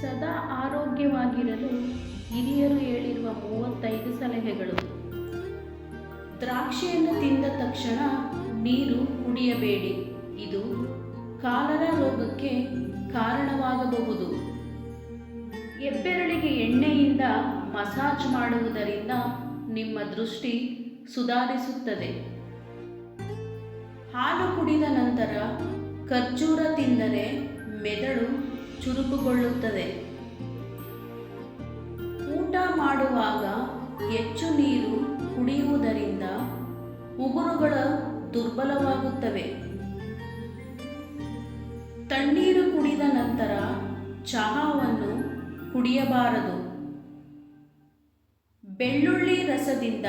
ಸದಾ ಆರೋಗ್ಯವಾಗಿರಲು ಹಿರಿಯರು ಹೇಳಿರುವ ಮೂವತ್ತೈದು ಸಲಹೆಗಳು. ದ್ರಾಕ್ಷಿಯನ್ನು ತಿಂದ ತಕ್ಷಣ ನೀರು ಕುಡಿಯಬೇಡಿ. ಇದು ಕಾಲರ ರೋಗಕ್ಕೆ ಕಾರಣವಾಗಬಹುದು. ಹೆಬ್ಬೆರಳಿಗೆ ಎಣ್ಣೆಯಿಂದ ಮಸಾಜ್ ಮಾಡುವುದರಿಂದ ನಿಮ್ಮ ದೃಷ್ಟಿ ಸುಧಾರಿಸುತ್ತದೆ. ಹಾಲು ಕುಡಿದ ನಂತರ ಖರ್ಜೂರ ತಿಂದರೆ ಮೆದುಳು ಚುರುಕುಗೊಳ್ಳುತ್ತದೆ. ಊಟ ಮಾಡುವಾಗ ಹೆಚ್ಚು ನೀರು ಕುಡಿಯುವುದರಿಂದ ಉಗುರುಗಳು ದುರ್ಬಲವಾಗುತ್ತವೆ. ತಣ್ಣೀರು ಕುಡಿದ ನಂತರ ಚಹಾವನ್ನು ಕುಡಿಯಬಾರದು. ಬೆಳ್ಳುಳ್ಳಿ ರಸದಿಂದ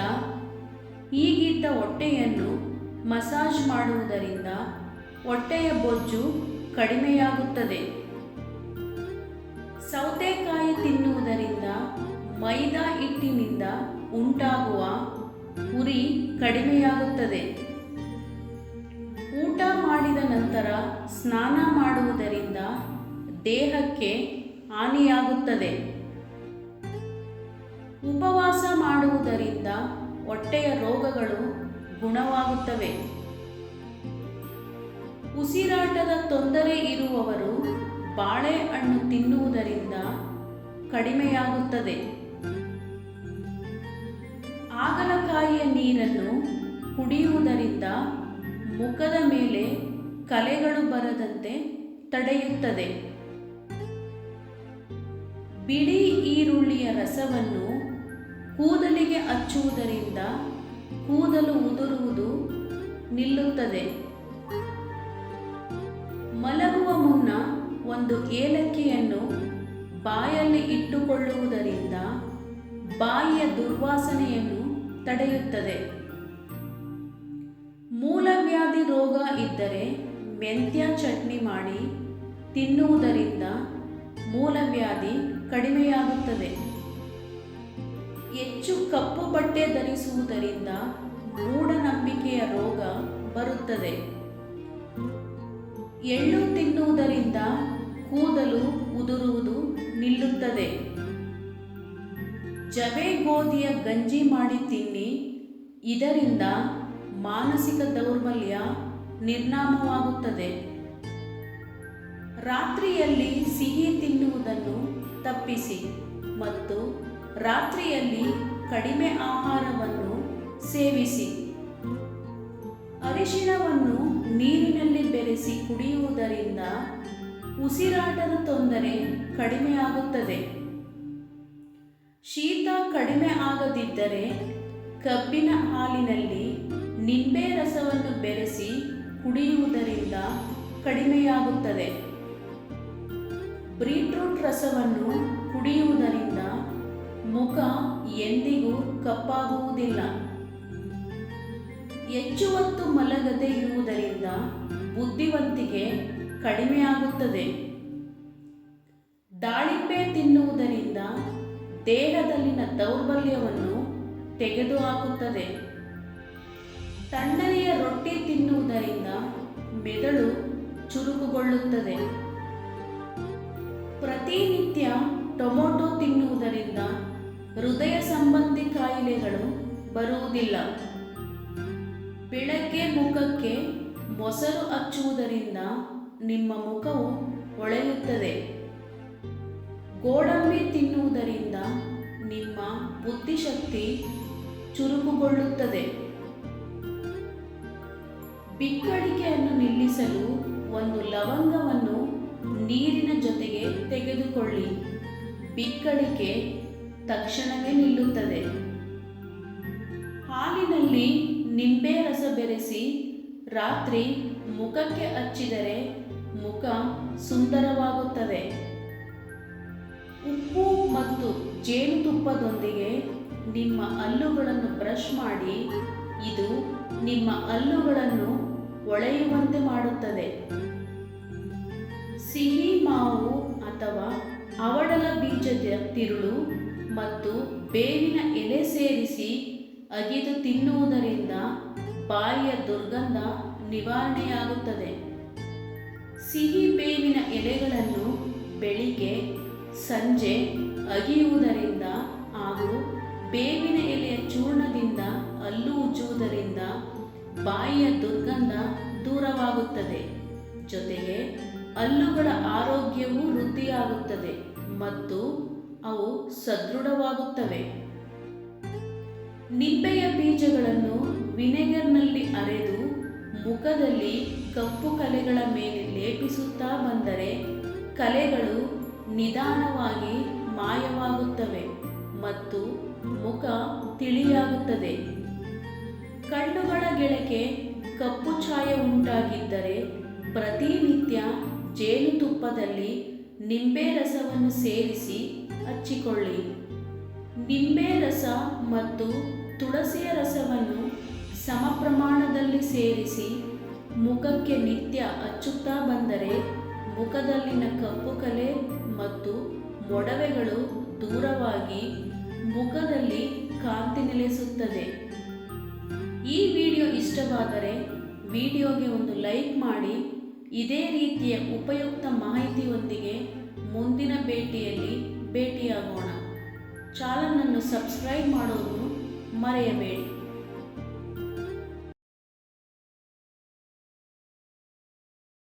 ಈಗಿದ್ದ ಹೊಟ್ಟೆಯನ್ನು ಮಸಾಜ್ ಮಾಡುವುದರಿಂದ ಹೊಟ್ಟೆಯ ಬೊಜ್ಜು ಕಡಿಮೆಯಾಗುತ್ತದೆ. ಸೌತೆಕಾಯಿ ತಿನ್ನುವುದರಿಂದ ಮೈದಾ ಹಿಟ್ಟಿನಿಂದ ಉಂಟಾಗುವ ಉರಿ ಕಡಿಮೆಯಾಗುತ್ತದೆ. ಊಟ ಮಾಡಿದ ನಂತರ ಸ್ನಾನ ಮಾಡುವುದರಿಂದ ದೇಹಕ್ಕೆ ಹಾನಿಯಾಗುತ್ತದೆ. ಉಪವಾಸ ಮಾಡುವುದರಿಂದ ಹೊಟ್ಟೆಯ ರೋಗಗಳು ಗುಣವಾಗುತ್ತವೆ. ಉಸಿರಾಟದ ತೊಂದರೆ ಇರುವವರು ಬಾಳೆಹಣ್ಣು ತಿನ್ನುವುದರಿಂದ ಕಡಿಮೆಯಾಗುತ್ತದೆ. ಆಗಲಕಾಯಿಯ ನೀರನ್ನು ಕುಡಿಯುವುದರಿಂದ ಮುಖದ ಮೇಲೆ ಕಲೆಗಳು ಬರದಂತೆ ತಡೆಯುತ್ತದೆ. ಬಿಳಿ ಈರುಳ್ಳಿಯ ರಸವನ್ನು ಕೂದಲಿಗೆ ಹಚ್ಚುವುದರಿಂದ ಕೂದಲು ಉದುರುವುದು ನಿಲ್ಲುತ್ತದೆ. ಒಂದು ಏಲಕ್ಕಿಯನ್ನು ಬಾಯಲ್ಲಿ ಇಟ್ಟುಕೊಳ್ಳುವುದರಿಂದ ಬಾಯಿಯ ದುರ್ವಾಸನೆಯನ್ನು ತಡೆಯುತ್ತದೆ. ಮೂಲವ್ಯಾಧಿ ರೋಗ ಇದ್ದರೆ ಮೆಂತ್ಯ ಚಟ್ನಿ ಮಾಡಿ ತಿನ್ನುವುದರಿಂದ ಮೂಲವ್ಯಾಧಿ ಕಡಿಮೆಯಾಗುತ್ತದೆ. ಹೆಚ್ಚು ಕಪ್ಪು ಬಟ್ಟೆ ಧರಿಸುವುದರಿಂದ ಮೂಢನಂಬಿಕೆಯ ರೋಗ ಬರುತ್ತದೆ. ಎಳ್ಳು ತಿನ್ನುವುದರಿಂದ ಕೂದಲು ಉದುರುವುದು ನಿಲ್ಲುತ್ತದೆ. ಜವೆ ಗೋಧಿಯ ಗಂಜಿ ಮಾಡಿ ತಿನ್ನಿ, ಇದರಿಂದ ಮಾನಸಿಕ ದೌರ್ಬಲ್ಯ ನಿರ್ನಾಮವಾಗುತ್ತದೆ. ರಾತ್ರಿಯಲ್ಲಿ ಸಿಹಿ ತಿನ್ನುವುದನ್ನು ತಪ್ಪಿಸಿ ಮತ್ತು ರಾತ್ರಿಯಲ್ಲಿ ಕಡಿಮೆ ಆಹಾರವನ್ನು ಸೇವಿಸಿ. ಅರಿಶಿಣವನ್ನು ನೀರಿನಲ್ಲಿ ಬೆರೆಸಿ ಕುಡಿಯುವುದರಿಂದ ಉಸಿರಾಟದ ತೊಂದರೆ ಕಡಿಮೆಯಾಗುತ್ತದೆ ಶೀತ ಕಡಿಮೆ ಆಗದಿದ್ದರೆ ಕಬ್ಬಿನ ಹಾಲಿನಲ್ಲಿ ನಿಂಬೆ ರಸವನ್ನು ಬೆರೆಸಿ ಕುಡಿಯುವುದರಿಂದ ಕಡಿಮೆಯಾಗುತ್ತದೆ. ಬೀಟ್ರೂಟ್ ರಸವನ್ನು ಕುಡಿಯುವುದರಿಂದ ಮುಖ ಎಂದಿಗೂ ಕಪ್ಪಾಗುವುದಿಲ್ಲ. ಹೆಚ್ಚು ಹೊತ್ತು ಮಲಗದೆ ಇರುವುದರಿಂದ ಬುದ್ಧಿವಂತಿಕೆ ಕಡಿಮೆಯಾಗುತ್ತದೆ ದಾಳಿಂಬೆ ತಿನ್ನುವುದರಿಂದ ದೇಹದಲ್ಲಿನ ದೌರ್ಬಲ್ಯವನ್ನು ತೆಗೆದುಹಾಕುತ್ತದೆ. ತಣ್ಣನೆಯ ರೊಟ್ಟಿ ತಿನ್ನುವುದರಿಂದ ಮೆದುಳು ಚುರುಕುಗೊಳ್ಳುತ್ತದೆ. ಪ್ರತಿನಿತ್ಯ ಟೊಮೊಟೊ ತಿನ್ನುವುದರಿಂದ ಹೃದಯ ಸಂಬಂಧಿ ಕಾಯಿಲೆಗಳು ಬರುವುದಿಲ್ಲ. ಬೆಳಗ್ಗೆ ಮುಖಕ್ಕೆ ಮೊಸರು ಹಚ್ಚುವುದರಿಂದ ನಿಮ್ಮ ಮುಖವು ಹೊಳೆಯುತ್ತದೆ. ಗೋಡಂಬಿ ತಿನ್ನುವುದರಿಂದ ನಿಮ್ಮ ಬುದ್ಧಿಶಕ್ತಿ ಚುರುಕುಗೊಳ್ಳುತ್ತದೆ. ಬಿಕ್ಕಳಿಕೆಯನ್ನು ನಿಲ್ಲಿಸಲು ಒಂದು ಲವಂಗವನ್ನು ನೀರಿನ ಜೊತೆಗೆ ತೆಗೆದುಕೊಳ್ಳಿ. ಬಿಕ್ಕಳಿಕೆ ತಕ್ಷಣವೇ ನಿಲ್ಲುತ್ತದೆ. ಹಾಲಿನಲ್ಲಿ ನಿಂಬೆ ರಸ ಬೆರೆಸಿ ರಾತ್ರಿ ಮುಖಕ್ಕೆ ಹಚ್ಚಿದರೆ ಮುಖ ಸುಂದರವಾಗುತ್ತದೆ. ಉಪ್ಪು ಮತ್ತು ಜೇನುತುಪ್ಪದೊಂದಿಗೆ ನಿಮ್ಮ ಹಲ್ಲುಗಳನ್ನು ಬ್ರಷ್ ಮಾಡಿ, ಇದು ನಿಮ್ಮ ಹಲ್ಲುಗಳನ್ನು ಹೊಳೆಯುವಂತೆ ಮಾಡುತ್ತದೆ. ಸಿಹಿ ಮಾವು ಅಥವಾ ಅವಡಲ ಬೀಜದ ತಿರುಳು ಮತ್ತು ಬೇವಿನ ಅಗಿದು ತಿನ್ನುವುದರಿಂದ ಬಾಯಿಯ ದುರ್ಗಂಧ ನಿವಾರಣೆಯಾಗುತ್ತದೆ. ಸಿಹಿ ಬೇವಿನ ಎಲೆಗಳನ್ನು ಬೆಳಿಗ್ಗೆ, ಸಂಜೆ ಅಗಿಯುವುದರಿಂದ ಹಾಗೂ ಬೇವಿನ ಎಲೆಯ ಚೂರ್ಣದಿಂದ ಹಲ್ಲು ಉಜ್ಜುವುದರಿಂದ ಬಾಯಿಯ ದುರ್ಗಂಧ ದೂರವಾಗುತ್ತದೆ. ಜೊತೆಗೆ ಹಲ್ಲುಗಳ ಆರೋಗ್ಯವೂ ವೃದ್ಧಿಯಾಗುತ್ತದೆ ಮತ್ತು ಅವು ಸದೃಢವಾಗುತ್ತವೆ. ನಿಂಬೆಯ ಬೀಜಗಳನ್ನು ವಿನೆಗರ್ನಲ್ಲಿ ಅರೆದು ಮುಖದಲ್ಲಿ ಕಪ್ಪು ಕಲೆಗಳ ಮೇಲೆ ಲೇಪಿಸುತ್ತಾ ಬಂದರೆ ಕಲೆಗಳು ನಿಧಾನವಾಗಿ ಮಾಯವಾಗುತ್ತವೆ ಮತ್ತು ಮುಖ ತಿಳಿಯಾಗುತ್ತದೆ. ಕಣ್ಣುಗಳ ಗೆಳಕೆ ಕಪ್ಪು ಛಾಯ ಉಂಟಾಗಿದ್ದರೆ ಪ್ರತಿನಿತ್ಯ ಜೇನುತುಪ್ಪದಲ್ಲಿ ನಿಂಬೆ ರಸವನ್ನು ಸೇರಿಸಿ ಹಚ್ಚಿಕೊಳ್ಳಿ. ನಿಂಬೆ ರಸ ಮತ್ತು ತುಳಸಿಯ ರಸವನ್ನು ಸಮ ಪ್ರಮಾಣದಲ್ಲಿ ಸೇರಿಸಿ ಮುಖಕ್ಕೆ ನಿತ್ಯ ಹಚ್ಚುತ್ತಾ ಬಂದರೆ ಮುಖದಲ್ಲಿನ ಕಪ್ಪು ಕಲೆ ಮತ್ತು ಮೊಡವೆಗಳು ದೂರವಾಗಿ ಮುಖದಲ್ಲಿ ಕಾಂತಿ ನೆಲೆಸುತ್ತದೆ. ಈ ವಿಡಿಯೋ ಇಷ್ಟವಾದರೆ ವಿಡಿಯೋಗೆ ಒಂದು ಲೈಕ್ ಮಾಡಿ, ಇದೇ ರೀತಿಯ ಉಪಯುಕ್ತ ಮಾಹಿತಿಯೊಂದಿಗೆ ಮುಂದಿನ ಭೇಟಿಯಲ್ಲಿ ಭೇಟಿಯಾಗೋಣ. ಚಾನಲನ್ನು ಸಬ್ಸ್ಕ್ರೈಬ್ ಮಾಡೋದು ಮರೆಯಬೇಡಿ.